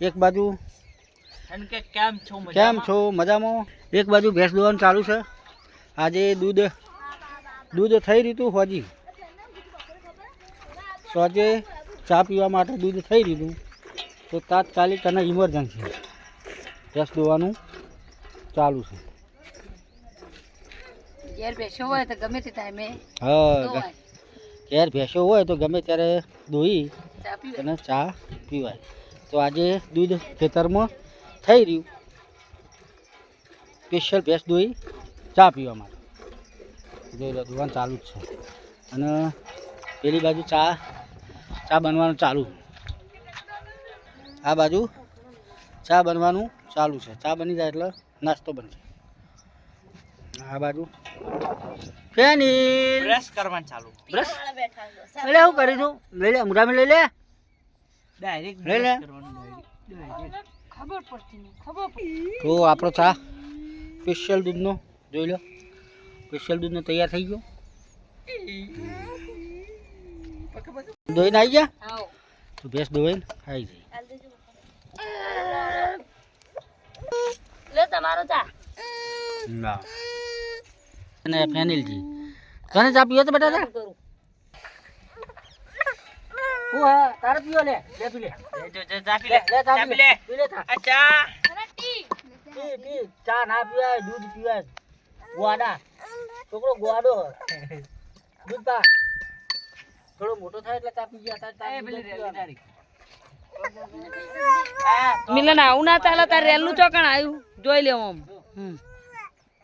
એક બાજુ કેમ છો કેમ છો? મજામાં? એક બાજુ ભેંસ દોવાનું ચાલુ છે. આજે દૂધ દૂધ થઈ રહ્યું હતું હોજી. સોજે ચા પીવા માટે દૂધ થઈ રહ્યું તો તાત્કાલિક અને ઇમરજન્સી ભેંસ દોવાનું ચાલુ છે. ઘેર બેસ્યો હોય તો ગમે તે ટાઈમે હા. ઘેર ભેંસો હોય તો ગમે ત્યારે દોઈ ચા અને ચા પીવાય. તો આજે દૂધ ખેતરમાં થઈ રહ્યું. સ્પેશિયલ ભેંસ દોઈ ચા પીવા માટે. જોઈ લો દુકાન ચાલુ જ છે. અને પેલી બાજુ ચા ચા બનવાનું ચાલુ. આ બાજુ ચા બનવાનું ચાલુ છે. ચા બની જાય એટલે નાસ્તો બનશે આ બાજુ ફેની બ્રશ કરવાનું ચાલુ. બ્રશ એટલે શું કરી દઉં. લઈ લે મુરામી લઈ લે. ડાયરેક્ટ લઈ લે. ખબર પડતી નહીં ખબર તો આપણો ચા સ્પેશિયલ દૂધનો જોઈ લો. સ્પેશિયલ દૂધનો તૈયાર થઈ ગયો. દોઈને આવી ગયા? તો ભેંસ દોઈને આવી ગઈ. લે તમારો ચા. ના. અને ફેનિલજી. કને ચા પીવો તો બેટા હું તારે પીવો લે લે પી લે. લે જો, જો, ચા પી લે. લે ચા ચા પી પી લે. લે. પી લે ચા. ચા. પી. પી ચા ના પીવાય દૂધ પીવાય. ગુવાડા. છોકરો ગુવાડો દૂધ પા. થોડો મોટો થાય એટલે ચા પી ગયા તાર ચા. મિલન આવું ના ચાલે તારે રેલું ચોકણ આવ્યું જોઈ લેવું આમ. હમ.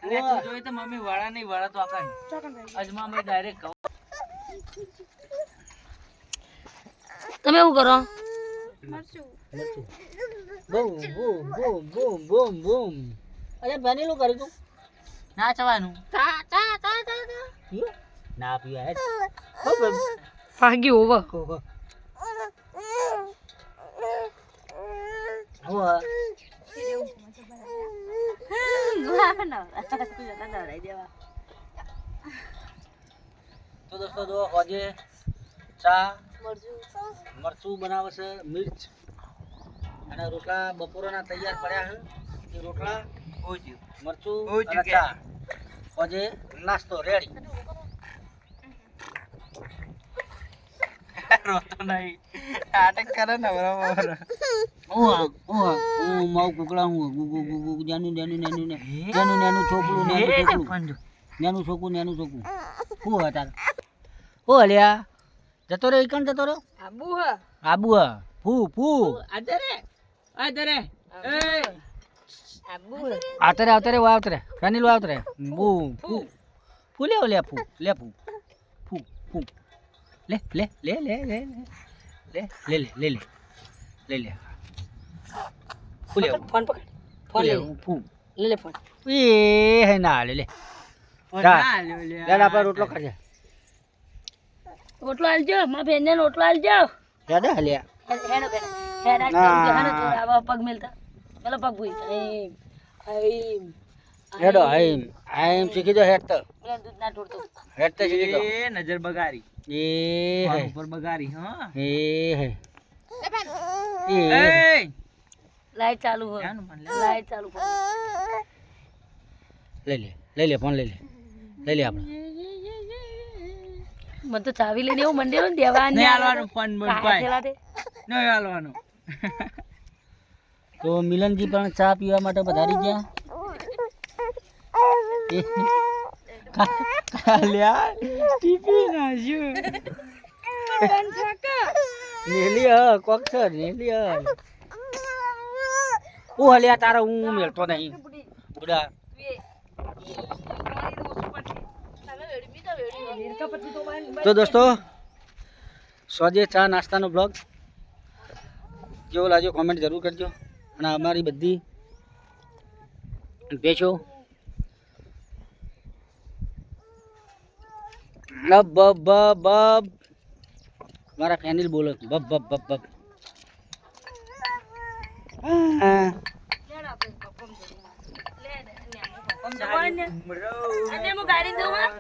અરે તું જોઈ તો મમ્મી વાળા નહીં વાળા તો આકાન અજમા મેં ડાયરેક્ટ કહું તમે એવું કરો? બૂમ બૂમ બૂમ બૂમ બૂમ બૂમ. અરે બનેલું કર્યું તું. નાચવાનું ના પીવા ભાગી ઓવર તો દોસ્તો જો ચા મરચું. બનાવે છે મિર્ચ. અને રોટલા બપોરના તૈયાર પડ્યા છે. એ રોટલા. મરચું અને ચા આજે નાસ્તો રેડી રોતો નહીં. નાટક કરે ને બરાબર. હું હું હું માવ કુકડા હું ગુ ગુ ગુ ગુ જાનું જાનું નાનું ને નાનું નાનું છોકરું નાનું છોકરું. નાનું છોકરું નાનું છોકરું. શું હા હું હલ્યા જતો રહ્યો કણ જતો રહ્યો? આબુ હ. આબુ હા. ફૂ ફૂ. આદરે. આદરે. એ આબુ આવતરે આવતરે વા આવતરે. રનીલ વા આવતરે. બુ ફૂ. ફૂ. લે લે ફૂ લે ફૂ. ફૂ ફૂ. લે લે લે લે લે લે. લે લે લે લે લે. લે ફૂ લે ફોન પકડ. ફોન લે ફૂ. લે લે ફોન. એ હે ના લે લે. જા. લે આપણે રોટલો ખાજે. ઓટલો આલજો મારા બેનને ઓટલો આલજો. હેડે હલ્યા. હેડો હેડા હેડો. હાનો આવા પગ મેલતા. પેલો પગ ભૂઈ આઈ એમ હેડો આઈમ. આઈમ. શીખી દો હેડ તો. પેલા દૂધ ના ઢોળતો હેડ તો શીખી દો. એ નજર બગારી એ હે. ઉપર બગારી હા? એ હે. એ એ લાઈટ ચાલુ માં લાઈટ ચાલુ કર લઈ લે લઈ લે ફોન લઈ લે. લઈ લે આપણે મને તો ચાવી લઈને એવું મંદિર ને દેવાની નહીં હાલવાનું ફોન બંધ નહીં હાલવાનું. તો મિલનજી પણ ચા પીવા માટે પધારી ગયા. કાલ્યા ટીપી નાખ્યું નેલી હ કોક છે નેલી હ. હું હલ્યા તારે હું મેળતો નહીં. બુડા. તો દોસ્તો સોજે ચા નાસ્તાનો બ્લોગ જેવો લાગ્યો કોમેન્ટ જરૂર કરજો અને અમારી બધી ભેંસો બબ બબ બબ મારા ફેનિલ બોલો છે. બબ બબ બબ બબ હા. અને હું ગાડી દઉં હા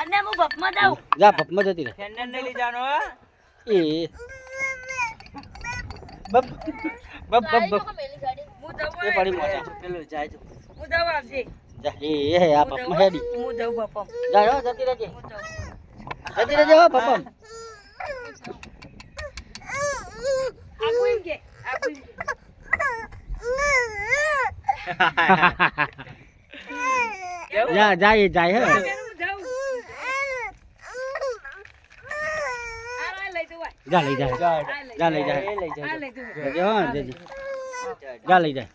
અને હું ભપમાં જાઉં. જા ભપમાં જતી રહે. ઠંડન નહીં લઈ જાનો હો. એ. બબ બબ બબ બબ હું જવું એ પડી મોજા પેલો જાય છે. હું જવું આવજે. જા એ એ આ પપ્પા હેડી. હું જવું બાપા જા હો જતી રહેજે. જતી રહેજે હો પપ્પા આપું એમ કે આપું જા જાય જાય હે બેન, હું જાઉં. આ રા લઈ જવાય. જા લઈ જા. જા લઈ જા. જજે. હો જજે. જા લઈ જા.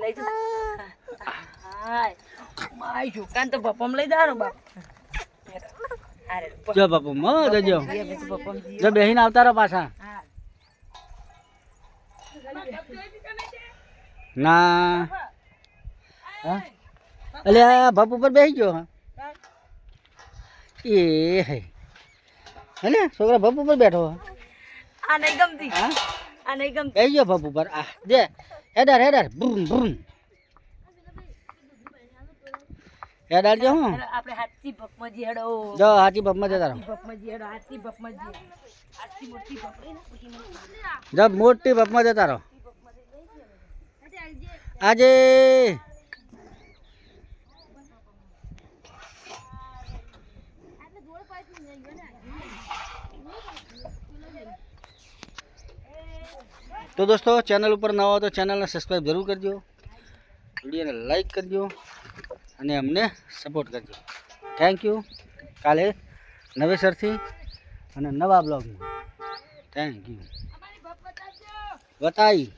લઈ. માય છોકરાને તો પપ્પામાં લઈ જાઓ બાપ. જો મો જજો. જો બેહીને આવતા રહો પાછા. ના. હા? અલ્યા બાપુ ઉપર બેસી ગયો હા. એ હે. હલે છોકરા ભપ ઉપર બેઠો હા. આ નહીં ગમતી. હા? આ નહીં ગમતી. બેસી ગયો ભપ ઉપર. આ જે header header. Boom boom header જો હું આપણે હાથી ભપમાં જઈએ હેડો. જો હાથી બાપમાં જતા રહો ભપમાં જઈએ હેડો હાથી ભપમાં જઈએ મોટી ભપ લઈને પછી મોટી બાપમાં જતા રહો આજે તો દોસ્તો ચેનલ ઉપર નવા હો તો ચેનલને સબસ્ક્રાઈબ જરૂર કરજો. વિડીયોને લાઈક કરજો અને અમને સપોર્ટ કરજો. થેન્ક યુ કાલે નવેસરથી અને નવા બ્લોગમાં થેન્ક યુ બતાવી.